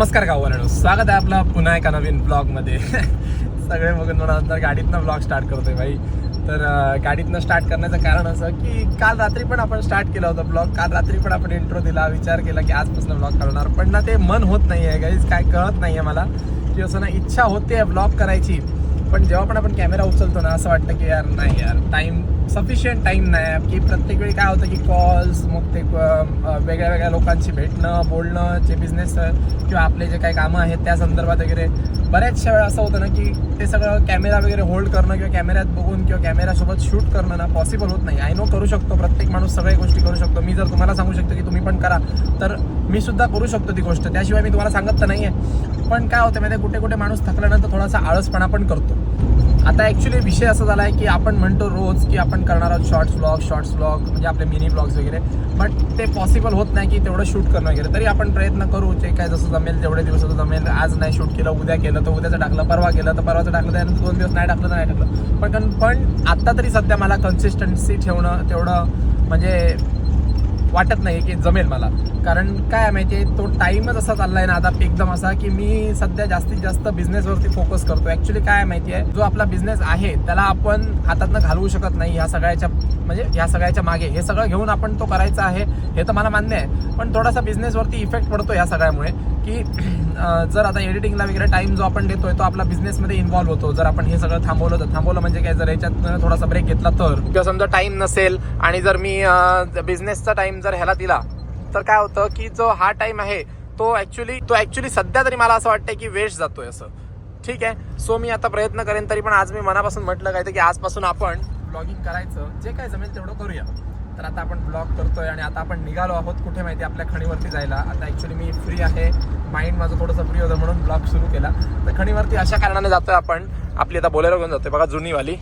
नमस्कार गाववाल्यानो स्वागत आहे आपलं पुन्हा एका नवीन ब्लॉगमध्ये सगळे बघून म्हणा नंतर गाडीतनं ब्लॉग स्टार्ट करतोय भाई. तर गाडीतनं स्टार्ट करण्याचं कारण असं की काल रात्री पण आपण स्टार्ट केला होता ब्लॉग काल रात्री पण आपण इंट्रो दिला विचार केला की आजपासून ब्लॉग करणार. पण ना ते मन होत नाही आहे गाईज काय कळत नाही आहे मला की असं ना इच्छा होते ब्लॉग करायची. पण जेव्हा पण आपण कॅमेरा उचलतो ना असं वाटतं की यार नाही यार टाईम सफिशियंट टाईम नाही की प्रत्येक वेळी काय होतं की कॉल्स मग ते वेगळ्या वेगळ्या लोकांशी भेटणं बोलणं जे बिझनेस किंवा आपले जे काही कामं आहेत त्या संदर्भात वगैरे. बऱ्याचशा वेळा असं होतं ना की ते सगळं कॅमेरा वगैरे होल्ड करणं किंवा कॅमेऱ्यात बघून किंवा कॅमेऱ्यासोबत शूट करणं ना पॉसिबल होत नाही. आय नो करू शकतो प्रत्येक माणूस सगळ्या गोष्टी करू शकतो. मी जर तुम्हाला सांगू शकतो की तुम्ही पण करा तर मी सुद्धा करू शकतो ती गोष्ट. त्याशिवाय मी तुम्हाला सांगत तर नाही आहे पण काय होतं माहिती कुठे कुठे माणूस थकल्यानंतर थोडासा आळसपणा पण करतो. आता ॲक्च्युली विषय असा झाला आहे की आपण म्हणतो रोज की आपण करणार आहोत शॉर्ट्स ब्लॉग शॉर्ट्स ब्लॉग म्हणजे आपले मिनी ब्लॉग्स वगैरे. बट ते पॉसिबल होत नाही की तेवढं शूट करणं वगैरे. तरी आपण प्रयत्न करू जे काय जसं जमेल तेवढे दिवस जमेल आज नाही शूट केलं उद्या केलं तर उद्याचं टाकलं परवा केलं तर परवाचं टाकलं त्यानंतर दोन दिवस नाही टाकलं तर नाही टाकलं. पण पण आत्ता तरी सध्या मला कन्सिस्टन्सी ठेवणं तेवढं म्हणजे वाटत नाही की जमेल मला. कारण काय माहिती आहे तो टाईमच असा चालला आहे ना आता एकदम असा की मी सध्या जास्तीत जास्त बिझनेसवरती फोकस करतो ॲक्च्युली काय माहिती आहे जो आपला बिझनेस आहे त्याला आपण हातातनं घालवू शकत नाही ह्या सगळ्याच्या म्हणजे ह्या सगळ्याच्या मागे. हे सगळं घेऊन आपण तो करायचा आहे हे तर मला मान्य आहे. पण थोडासा बिझनेसवरती इफेक्ट पडतो या सगळ्यामुळे की जर आता एडिटिंगला वगैरे टाइम जो आपण देतोय तो आपला बिझनेसमध्ये इन्व्हॉल्व्ह होतो. जर आपण हे सगळं थांबवलं तर थांबवलं म्हणजे काय? जर याच्यात थोडासा ब्रेक घेतला तर. किंवा समजा टाइम नसेल आणि जर मी बिझनेसचा टाइम जर ह्याला दिला तर काय होतं की जो हा टाइम आहे तो ऍक्च्युली तो ऍक्च्युली सध्या तरी मला असं वाटतं की वेस्ट जातोय असं. ठीक आहे? सो मी आता प्रयत्न करेन तरी पण आज मी मनापासून म्हटलं काय की आजपासून आपण ब्लॉगिंग करायचं जे काय जमेल तेवढं करूया. तर आता आपण ब्लॉग करतोय आणि आता आपण निघालो आहोत कुठे माहिती आपल्या खणीवरती जायला. आता ऍक्च्युली मी फ्री आहे. माइंड माझं थोडंसं फ्री होतं म्हणून ब्लॉग सुरू केला. तर खणीवरती अशा कारणाने जातोय आपण. आपली आता बोलेरो घेऊन जातोय. बघा जुनीवाली.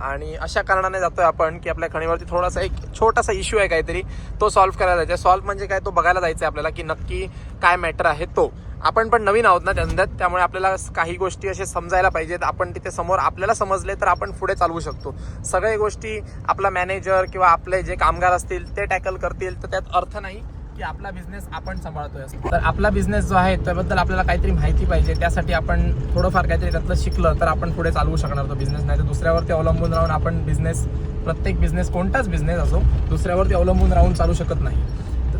आणि अशा कारणाने जातोय आपण की आपल्या खणीवरती थोडासा एक छोटासा इश्यू आहे काहीतरी. तो सॉल्व्ह करायला जायचा सॉल्व्ह म्हणजे काय? तो बघायला जायचं आहे आपल्याला की नक्की काय मॅटर आहे तो. आपण पण नवीन आहोत ना धंद्यात त्यामुळे आपल्याला काही गोष्टी असे समजायला पाहिजेत. आपण तिथे समोर आपल्याला समजले तर आपण पुढे चालवू शकतो. सगळ्या गोष्टी आपला मॅनेजर किंवा आपले जे कामगार असतील ते टॅकल करतील. तर त्यात अर्थ नाही की आपला बिझनेस आपण सांभाळतोय तर आपला बिझनेस जो आहे त्याबद्दल आपल्याला काहीतरी माहिती पाहिजे. त्यासाठी आपण थोडंफार काहीतरी त्यातलं शिकलं तर आपण पुढे चालवू शकणार तो बिझनेस. नाही तर दुसऱ्यावरती अवलंबून राहून आपण बिझनेस प्रत्येक बिझनेस कोणताच बिझनेस असो दुसऱ्यावरती अवलंबून राहून चालू शकत नाही.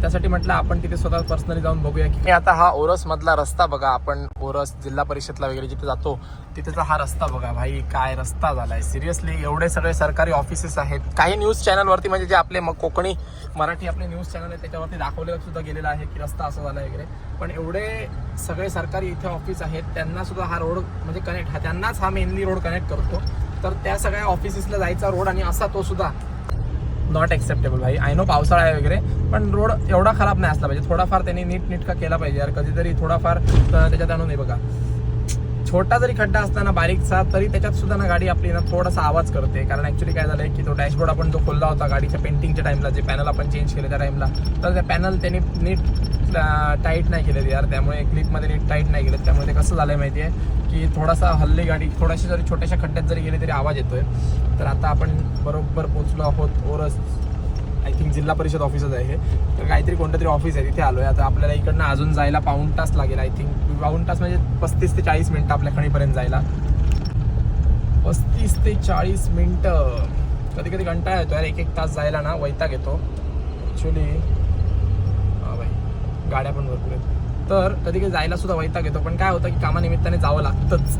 त्यासाठी म्हटलं आपण तिथे स्वतः पर्सनली जाऊन बघूया की आता हा ओरस मधला रस्ता बघा आपण ओरस जिल्हा परिषदला वगैरे जिथे जातो तिथेचा हा रस्ता बघा भाई काय रस्ता झालाय. सिरियसली एवढे सगळे सरकारी ऑफिसेस आहेत. काही न्यूज चॅनलवरती म्हणजे जे आपले मग कोकणी मराठी आपले न्यूज चॅनल आहे त्याच्यावरती दाखवलेलं सुद्धा गेलेलं आहे की रस्ता असा झाला वगैरे. पण एवढे सगळे सरकारी इथे ऑफिस आहेत त्यांना सुद्धा हा रोड म्हणजे कनेक्ट हा त्यांनाच हा मेनली रोड कनेक्ट करतो. तर त्या सगळ्या ऑफिसेसला जायचा रोड आणि असा तो सुद्धा नॉट एक्सेप्टेबल भाई आय नो पावसाळा आहे वगैरे पण रोड एवढा खराब नाही असला पाहिजे. थोडाफार त्यांनी नीट नीटका केला पाहिजे यार. कधीतरी थोडाफार त्याच्यात आणून नाही बघा. छोटा जरी खड्डा असताना बारीकचा तरी त्याच्यात सुद्धा ना गाडी आपली ना थोडासा आवाज करते. कारण ऍक्च्युली काय झालंय की तो डॅशबोर्ड आपण जो खोलला होता गाडीच्या पेंटिंगच्या टाइमला जे पॅनल आपण चेंज केले त्या टाइमला तर त्या पॅनल त्यांनी नीट टाईट नाही केले यार. त्यामुळे क्लिपमध्ये नीट टाईट नाही केलं त्यामुळे ते कसं झालंय माहिती आहे की थोडासा हल्ली गाडी थोड्याशी जरी छोट्याशा खड्ड्यात जरी गेली तरी आवाज येतोय. तर आता आपण बरोबर पोचलो आहोत ओरस आय थिंक जिल्हा परिषद ऑफिसच आहे हे. तर काहीतरी कोणतं तरी ऑफिस आहे तिथे आलो आहे आता आपल्याला इकडनं अजून जायला पाऊण तास लागेल आय थिंक. पाऊण तास म्हणजे पस्तीस ते चाळीस मिनटं आपल्या खणीपर्यंत जायला. पस्तीस ते चाळीस मिनटं. कधी कधी कंटाळा येतो यार एक एक तास जायला ना वैताग येतो. ॲक्च्युली हा भाई गाड्या पण भरपूर आहेत. तर कधी कधी जायला सुद्धा वैताग येतो पण काय होतं की कामानिमित्ताने जावं लागतंच.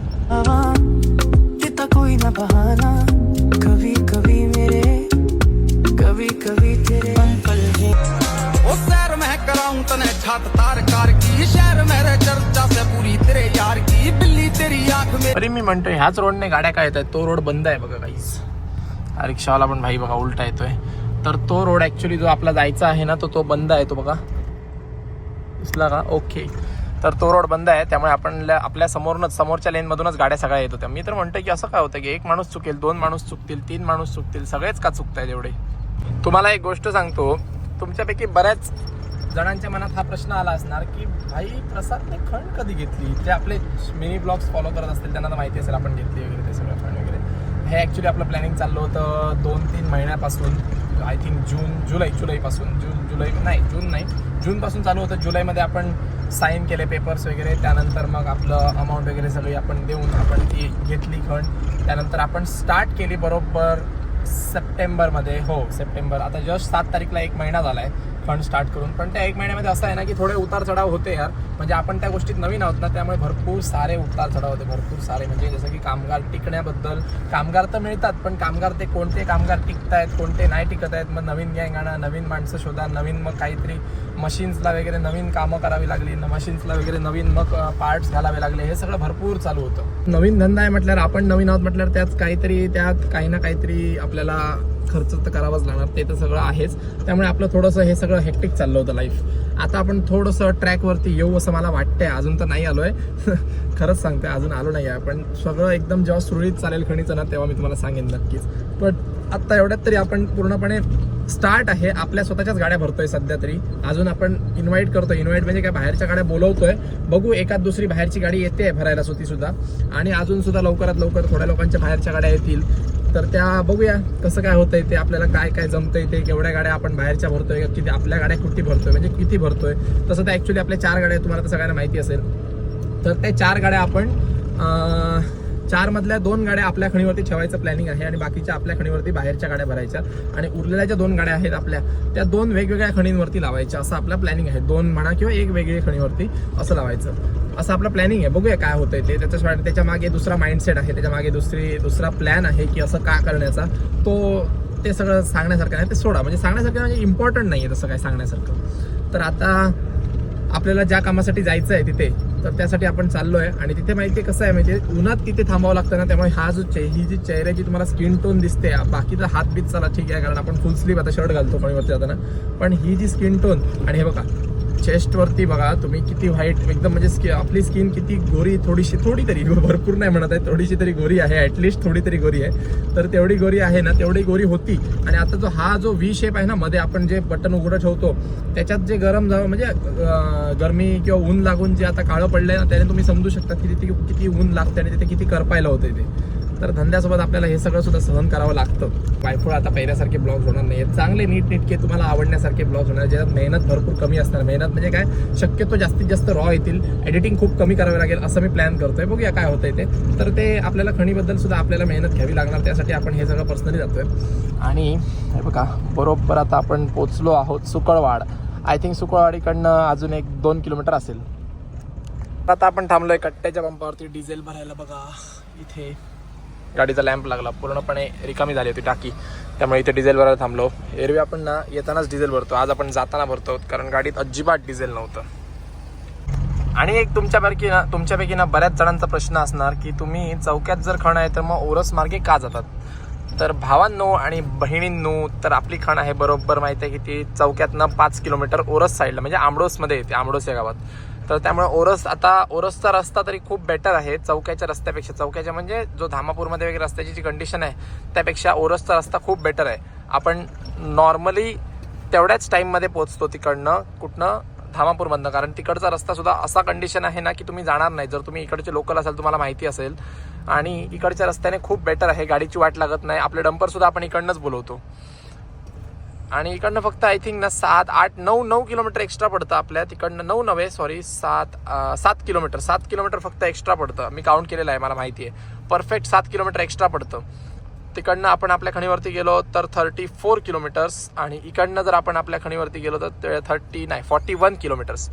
कभी कभी तेरे अंकल जी ओ सैर मैं कराऊं तने छत तार कार की। शहर मेरे चर्चा से पूरी तेरे यार की। बिल्ली तेरी आंख में तरी मी म्हणतोय ह्याच रोडने गाड्या काय येत आहेत तो रोड बंद आहे बघा काहीच हा रिक्षावाला पण भाई बघा उलटा येतोय. तर तो रोड ऍक्च्युली जो आपला जायचा आहे ना तो तो बंद आहे तो बघा. दिसला का? ओके तर तो रोड बंद आहे त्यामुळे आपण आपल्या समोरनच समोरच्या लेनमधूनच गाड्या सगळ्या येत होत्या. मी तर म्हणतोय की असं काय होतं की एक माणूस चुकेल दोन माणूस चुकतील तीन माणूस चुकतील सगळेच का चुकतायत एवढे? तुम्हाला एक गोष्ट सांगतो. तुमच्यापैकी बऱ्याच जणांच्या मनात हा प्रश्न आला असणार की भाई प्रसादने खंड कधी घेतली? जे आपले मिनी ब्लॉग्स फॉलो करत असतील त्यांना तर माहिती असेल आपण घेतली वगैरे ते सगळं खंड वगैरे. हे ॲक्च्युली आपलं प्लॅनिंग चाललं होतं दोन तीन महिन्यापासून. आय थिंक जून जुलै जुलैपासून जून जुलै नाही जून नाही. जूनपासून चालू होतं. जुलैमध्ये आपण साईन केले पेपर्स वगैरे. त्यानंतर मग आपलं अमाऊंट वगैरे सगळी आपण देऊन आपण ती घेतली खंड. त्यानंतर आपण स्टार्ट केली बरोबर सप्टेंबरमध्ये हो सप्टेंबर. आता जस्ट सात तारीखला एक महिना झाला आहे फंड स्टार्ट करून. पण त्या एक महिन्यामध्ये असं आहे ना की थोडे उतार चढाव होते यार. म्हणजे आपण त्या गोष्टीत नवीन आहोत ना त्यामुळे भरपूर सारे उतार चढाव होते भरपूर सारे. म्हणजे जसं की कामगार टिकण्याबद्दल कामगार तर मिळतात पण कामगार ते कोणते कामगार टिकत आहेत कोणते नाही टिकत आहेत मग नवीन गँग आणा नवीन माणसं शोधा नवीन मग काहीतरी मशीन्सला वगैरे नवीन कामं करावी लागली मशीन्सला वगैरे नवीन मग पार्ट्स घालावे लागले हे सगळं भरपूर चालू होतं. नवीन धंदा आहे म्हटल्यावर आपण नवीन आहोत म्हटल्यावर त्यात काहीतरी त्यात काही ना काहीतरी आपल्याला खर्च तर करावाच लागणार ते तर सगळं आहेच. त्यामुळे आपलं थोडंसं हे सगळं हेक्टिक चाललं होतं लाईफ आता आपण थोडंसं ट्रॅकवरती येऊ असं मला वाटतंय. अजून तर नाही आलोय. खरंच सांगते अजून आलो नाही आहे पण सगळं एकदम जेव्हा सुरळीत चालेल खणीचं ना तेव्हा मी तुम्हाला सांगेन नक्कीच. पण आत्ता एवढ्यात तरी आपण पूर्णपणे स्टार्ट आहे. आपल्या स्वतःच्याच गाड्या भरतोय सध्या तरी. अजून आपण इन्व्हाइट करतोय. इन्व्हाइट म्हणजे काय? बाहेरच्या गाड्या बोलवतोय. बघू एकाद दुसरी बाहेरची गाडी येते भरायला सुद्धा आणि अजून सुद्धा लवकरात लवकर थोड्या लोकांच्या बाहेरच्या गाड्या येतील. तर त्या बघूया कसं काय होतंय ते आपल्याला काय काय जमतंय ते केवढ्या गाड्या आपण बाहेरच्या भरतोय किती आपल्या गाड्या कुठे भरतोय म्हणजे किती भरतोय. तसं तर ऍक्च्युली आपल्या चार गाड्या तुम्हाला तर सगळ्यांना माहिती असेल. तर त्या चार गाड्या आपण चार मधल्या दोन गाड्या आपल्या खणीवरती ठेवायचं प्लॅनिंग आहे आणि बाकीच्या आपल्या खणीवरती बाहेरच्या गाड्या भरायच्या आणि उरलेल्या ज्या दोन गाड्या आहेत आपल्या त्या दोन वेगवेगळ्या खणींवरती लावायच्या. असं आपलं प्लॅनिंग आहे. दोन म्हणा किंवा एक वेगळी खणीवरती असं लावायचं. असं आपलं प्लॅनिंग आहे. बघूया काय होतंय ते. त्याच्या त्याच्यामागे दुसरा माइंडसेट आहे. त्याच्यामागे दुसरी दुसरा प्लॅन आहे की असं का करण्याचा. तो ते सगळं सांगण्यासारखं नाही. ते सोडा. म्हणजे सांगण्यासारखं म्हणजे इम्पॉर्टंट नाही आहे तसं काय सांगण्यासारखं. तर आता आपल्याला ज्या कामासाठी जायचं आहे तिथे तर त्यासाठी आपण चाललोय. आणि तिथे माहिती कसं आहे म्हणजे उन्हात तिथे थांबावं लागतं ना त्यामुळे हा जो चे ही जी चेहऱ्याची तुम्हाला स्किन टोन दिसते बाकी तर हात बीत चला ठीक आहे कारण आपण फुल स्लीव आता शर्ट घालतो कणीवरती जाताना. पण ही जी स्किन टोन आणि हे बघा चेस्टवरती बघा तुम्ही किती व्हाईट एकदम म्हणजे स्कि आपली स्किन किती गोरी थोडीशी थोडी तरी भरपूर नाही म्हणत आहे थोडीशी तरी गोरी आहे ॲटलिस्ट थोडी तरी गोरी आहे. तर तेवढी गोरी आहे ना तेवढी गोरी होती. आणि आता जो हा जो व्ही शेप आहे ना मध्ये आपण जे बटन उघडं ठेवतो त्याच्यात जे गरम जावं म्हणजे गरमी किंवा ऊन लागून जे आता काळं पडलंय ना त्याने तुम्ही समजू शकता की तिथे किती ऊन लागते आणि तिथे किती करपायला होते ते. तर धंद्यासोबत आपल्याला हे सगळं सुद्धा सहन करावं लागतं. वायफळ आता पहिल्यासारखे ब्लॉग होणार नाही चांगले नीट नीटके तुम्हाला आवडण्यासारखे ब्लॉग होणार ज्याच्यात मेहनत भरपूर कमी असणार. मेहनत म्हणजे काय? शक्यतो जास्तीत जास्त रॉ येतील. एडिटिंग खूप कमी करावे लागेल असं मी प्लॅन करतोय. बघूया काय होतंय ते. तर ते आपल्याला खणीबद्दल सुद्धा आपल्याला मेहनत घ्यावी लागणार. त्यासाठी आपण हे सगळं पर्सनली जातोय. आणि हे बघा बरोबर आता आपण पोचलो आहोत सुकळवाड. आय थिंक सुकळवाडीकडनं अजून एक दोन किलोमीटर असेल. आता आपण थांबलोय कट्ट्याच्या पंपावरती. डिझेल भरायला बघा. इथे गाडीचा लॅम्प लागला. पूर्णपणे रिकामी झाली होती टाकी. त्यामुळे इथे डिझेल भरायला थांबलो. एरवी आपण ना येतानाच डिझेल भरतो. आज आपण जाताना भरतो कारण गाडीत अजिबात डिझेल नव्हतं. आणि एक तुमच्यापैकी ना तुमच्यापैकी ना बऱ्याच जणांचा प्रश्न असणार की तुम्ही चौक्यात जर खण आहे तर मग ओरस मार्गे का जातात? तर भावांनो आणि बहिणींनो तर आपली खण आहे बरोबर माहिती आहे की ती चौक्यातनं पाच किलोमीटर ओरस साईडला म्हणजे आंबडोसमध्ये येते आमडोस या गावात. तर त्यामुळे ओरस आता ओरसचा रस्ता तरी खूप बेटर आहे चौक्याच्या रस्त्यापेक्षा. चौक्याच्या म्हणजे जो धामापूरमध्ये वगैरे रस्त्याची जी कंडिशन आहे त्यापेक्षा ओरसचा रस्ता खूप बेटर आहे. आपण नॉर्मली तेवढ्याच टाईममध्ये पोहोचतो तिकडनं कुठनं? धामापूरमधनं. कारण तिकडचा रस्ता सुद्धा असा कंडिशन आहे ना की तुम्ही जाणार नाही. जर तुम्ही इकडचे लोकल असाल तुम्हाला माहिती असेल. आणि इकडच्या रस्त्याने खूप बेटर आहे. गाडीची वाट लागत नाही. आपले डंपरसुद्धा आपण इकडनंच बोलवतो. आणि इकडनं फक्त आय थिंक ना सात आठ नऊ नऊ किलोमीटर एक्स्ट्रा पडतं आपल्या. तिकडनं नऊ नव्हे सॉरी सात सात किलोमीटर. सात किलोमीटर फक्त एक्स्ट्रा पडतं. मी काउंट केलेलं आहे मला माहिती आहे. परफेक्ट सात किलोमीटर एक्स्ट्रा पडतं. तिकडनं आपण आपल्या खणीवरती गेलो तर थर्टी फोर किलोमीटर्स आणि इकडनं जर आपण आपल्या खणीवरती गेलो तर थर्टी नाही फॉर्टी वन किलोमीटर्स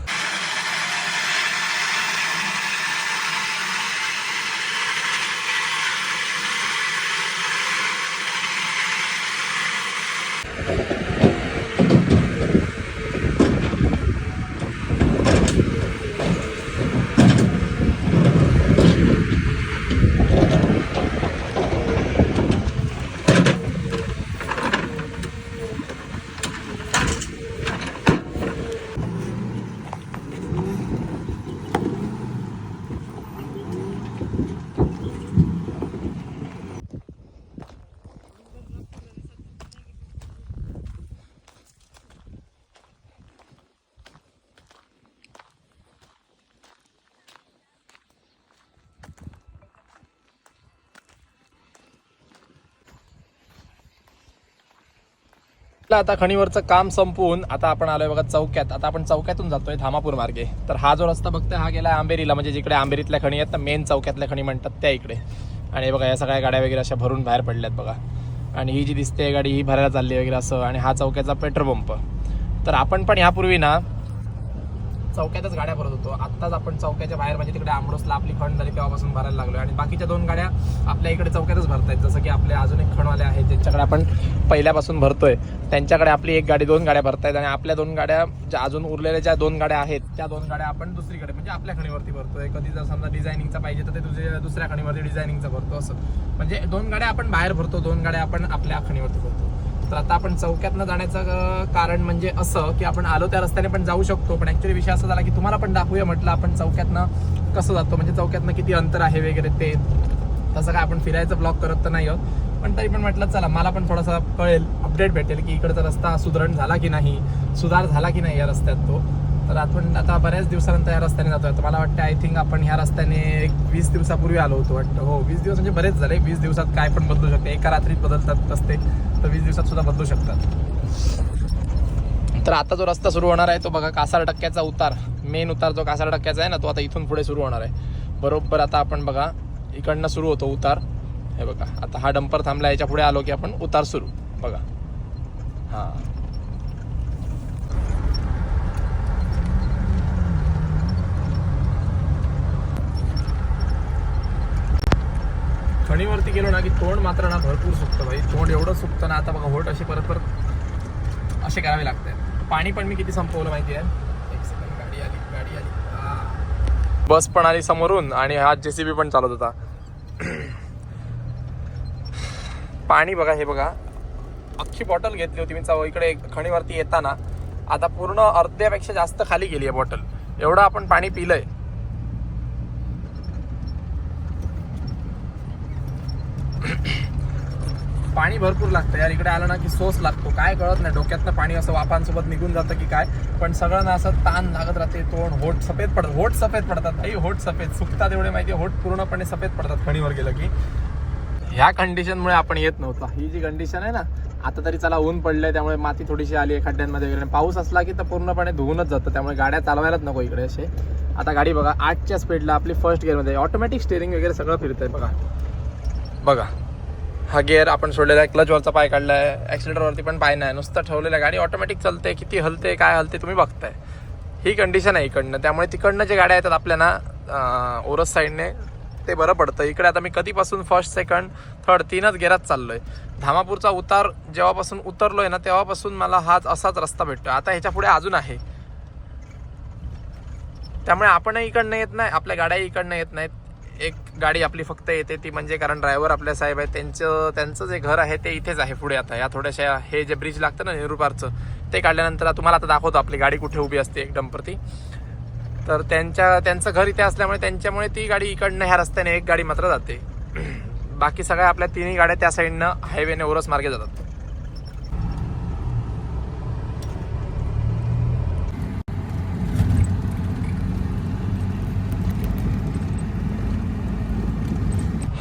आता खणीवरचं काम संपवून आता आपण आलोय बघा चौक्यात. आता आपण चौक्यातून जातोय धामापूर मार्गे. तर हा जो रस्ता बघतोय हा गेला आंबेरीला. म्हणजे जिकडे आंबेरीतल्या खणी आहेत ना मेन चौक्यातल्या खणी म्हणतात त्या इकडे. आणि बघा या सगळ्या गाड्या वगैरे अशा भरून बाहेर पडल्यात बघा. आणि ही जी दिसते गाडी ही भरायला चालली वगैरे असं. आणि हा चौक्याचा पेट्रोल पंप. तर आपण पण यापूर्वी ना चौक्यातच गाड्या भरत होतो. आत्ताच आपण चौक्याच्या बाहेर म्हणजे तिकडे आंबडोसला आपली खण झाली तेव्हापासून भरायला लागलो आणि बाकीच्या दोन गाड्या आपल्या इकडे चौक्यातच भरतायत. जसं की आपले अजून एक खणवाले आहेत ज्यांच्याकडे आपण पहिल्यापासून भरतोय. त्यांच्याकडे आपली एक गाडी दोन गाड्या भरतायत. आणि आपल्या दोन गाड्या ज्या अजून उरलेल्या ज्या दोन गाड्या आहेत त्या दोन गाड्या आपण दुसरीकडे म्हणजे आपल्या खणीवरती भरतोय. कधी जर समजा डिझायनिंगचा पाहिजे तर ते दुसऱ्या दुसऱ्या खणीवरती डिझायनिंगचा भरतो असं. म्हणजे दोन गाड्या आपण बाहेर भरतो दोन गाड्या आपण आपल्या खणीवरती भरतो. तर आता आपण चौक्यातनं जाण्याचं कारण म्हणजे असं की आपण आलो त्या रस्त्याने पण जाऊ शकतो. पण ऍक्च्युली विषय असा झाला की तुम्हाला पण दाखवूया म्हटलं आपण चौक्यातनं कसं जातो. म्हणजे चौक्यातनं किती अंतर आहे वगैरे ते. तसं काय आपण फिरायचं ब्लॉग करत तर नाही आहोत. पण तरी पण म्हटलं चला मला पण थोडासा कळेल अपडेट भेटेल की इकडचा रस्ता सुधारण झाला की नाही सुधार झाला की नाही या रस्त्यात तो. तर आपण आता बऱ्याच दिवसानंतर या रस्त्याने जातोय. तर मला वाटतं आय थिंक आपण ह्या रस्त्याने एक वीस दिवसापूर्वी आलो होतो वाटतं. हो वीस दिवस म्हणजे बरेच झाले. वीस दिवसात काय पण बदलू शकते. एका रात्रीत बदलतात रस्ते. तर वीस दिवसात सुद्धा बदलू शकतात. तर आता जो रस्ता सुरू होणार आहे तो बघा कासार टक्क्याचा उतार. मेन उतार जो कासार टक्क्याचा आहे ना तो आता इथून पुढे सुरू होणार आहे. बरोबर आता आपण बघा इकडनं सुरू होतो उतार. हे बघा आता हा डंपर थांबला याच्यापुढे आलो की आपण उतार सुरू. बघा. हां खणीवरती गेलो ना की तोंड मात्र ना भरपूर सुकतं भाई. तोंड एवढं सुकतं ना आता बघा होट अशी परत परत असे करावे लागते पाणी पण मी किती संपवलं माहिती आहे? एक सेकंड गाडी आली गाडी आली. बस पण आली समोरून आणि हा जेसीबी पण चालत होता. पाणी बघा हे बघा. अख्खी बॉटल घेतली होती मी. चव इकडे खणीवरती येताना. आता पूर्ण अर्ध्यापेक्षा जास्त खाली गेली आहे बॉटल. एवढं आपण पाणी पिलंय. पाणी भरपूर लागतं. यार इकडे आलं ना की सोस लागतो. काय कळत नाही. डोक्यातनं पाणी असं वाफांसोबत निघून जातं की काय. पण सगळं ना असं ताण लागत राहते. तोंड होट सफेद पडत होट सफेद पडतात. भाई होट सफेद. सुकतात एवढे माहिती होट पूर्णपणे सफेद पडतात खणीवर गेलं की. ह्या कंडिशनमुळे आपण येत नव्हता. ही जी कंडिशन आहे ना आता तरी चला ऊन पडलंय त्यामुळे माती थोडीशी आली आहे खड्ड्यांमध्ये वगैरे. पाऊस असला की तर पूर्णपणे धुवूनच जातं. त्यामुळे गाड्या चालवायलाच नको इकडे असे. आता गाडी बघा आठच्या स्पीडला आपली फर्स्ट गेअरमध्ये ऑटोमॅटिक स्टेअरिंग वगैरे सगळं फिरतंय बघा. बघा. हा गिअर आपण सोडलेला आहे क्लचवरचा पाय काढला आहे ॲक्सिलेटरवरती पण पाय नाही नुसतं ठेवलेलं गाडी ऑटोमॅटिक चालते किती हलते काय हलते तुम्ही बघताय. ही कंडिशन आहे इकडनं त्यामुळे तिकडनं जे गाड्या येतात आपल्या ना ओरस साईडने ते बरं पडतं. इकडे आता मी कधीपासून फर्स्ट सेकंड थर्ड तीनच गेरात चाललोय. धामापूरचा उतार जेव्हापासून उतरलोय ना तेव्हापासून मला हाच असाच रस्ता भेटतो आता ह्याच्या पुढे अजून आहे. त्यामुळे आपणही इकडनं येत नाही आपल्या गाड्याही इकडनं येत नाहीत. गाडी आपली फक्त येते ती म्हणजे कारण ड्रायव्हर आपल्या साहेब आहे त्यांचं त्यांचं जे घर आहे ते इथेच आहे पुढे आता. या थोड्याशा हे जे ब्रिज लागतं ना नेहरूपारचं ते काढल्यानंतर तुम्हाला आता दाखवतो आपली गाडी कुठे उभी असते एक डंपरती तर त्यांच्या त्यांचं घर इथे असल्यामुळे त्यांच्यामुळे ती गाडी इकडनं ह्या रस्त्याने एक गाडी मात्र जाते. बाकी सगळ्या आपल्या तिन्ही गाड्या त्या साईडनं हायवेने ओरस मार्गे जातात.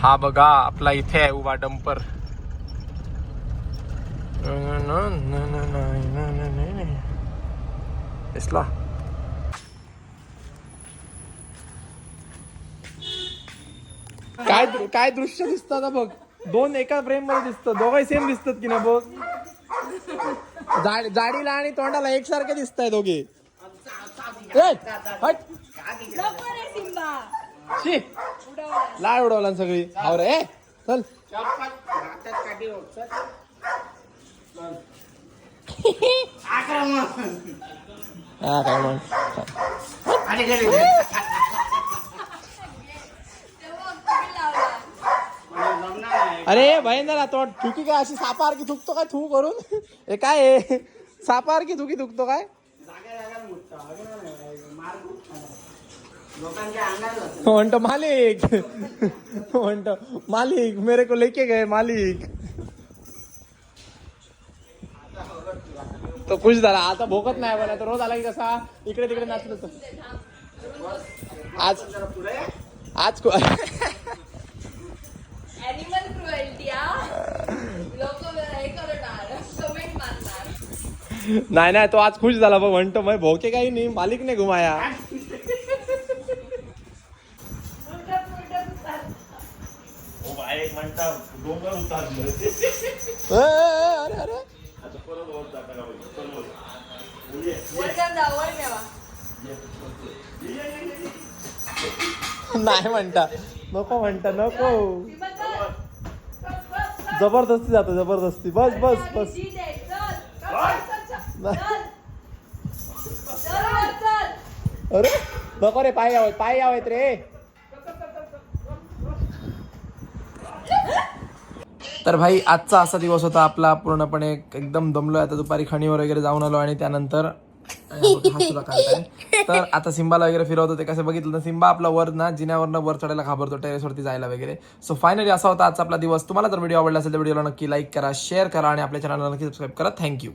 हा बघा आपला इथे आहे उभा डंपर दिसला काय काय दृश्य दिसत आता बघ दोन एका फ्रेममध्ये दिसत दोघंही सेम दिसतात की ना बघ जाडीला आणि तोंडाला एकसारखे दिसत आहे दोघे हट. शी. लाड उडवला ना सगळी. हाव रे. चल. हा काय मग अरे भयंदर तो थुकी काय अशी सापार की थुकतो काय थू करून? हे काय सापार की थुकी थुकतो काय? म्हणतो मालिक. म्हणतो मालिक मेरे को लेके गए मालिक. तो खुश झाला. आता भोगत नाही तो रोज आला की कसा? इकडे तिकडे नाचत होतो. आज आज हे? नाही नाही तो आज खुश झाला. बघ म्हणतो मग भोके काही नाही मालिक नाही घुमाया. अरे नाही म्हणता. नको म्हणता नको. जबरदस्ती जातो जबरदस्ती. बस बस बस. अरे नको रे पाय यावेत पाय यावेत रे. तर भाई आजचा असा दिवस होता आपला पूर्णपणे एकदम दमलोय. आता दुपारी खणीवर वगैरे जाऊन आलो आणि त्यानंतर तर आता सिंबाला वगैरे फिरवत होते कसं बघितलं तर सिंबा आपला वर ना जिन्यावरनं वर चढायला घाबरतो टेरेसवरती जायला वगैरे. सो फायनली असा होता आजचा आपला दिवस. तुम्हाला जर व्हिडिओ आवडला असेल तर व्हिडिओला नक्की लाईक करा शेअर करा आणि आपल्या चॅनलला नक्की सबस्क्राईब करा. थँक्यू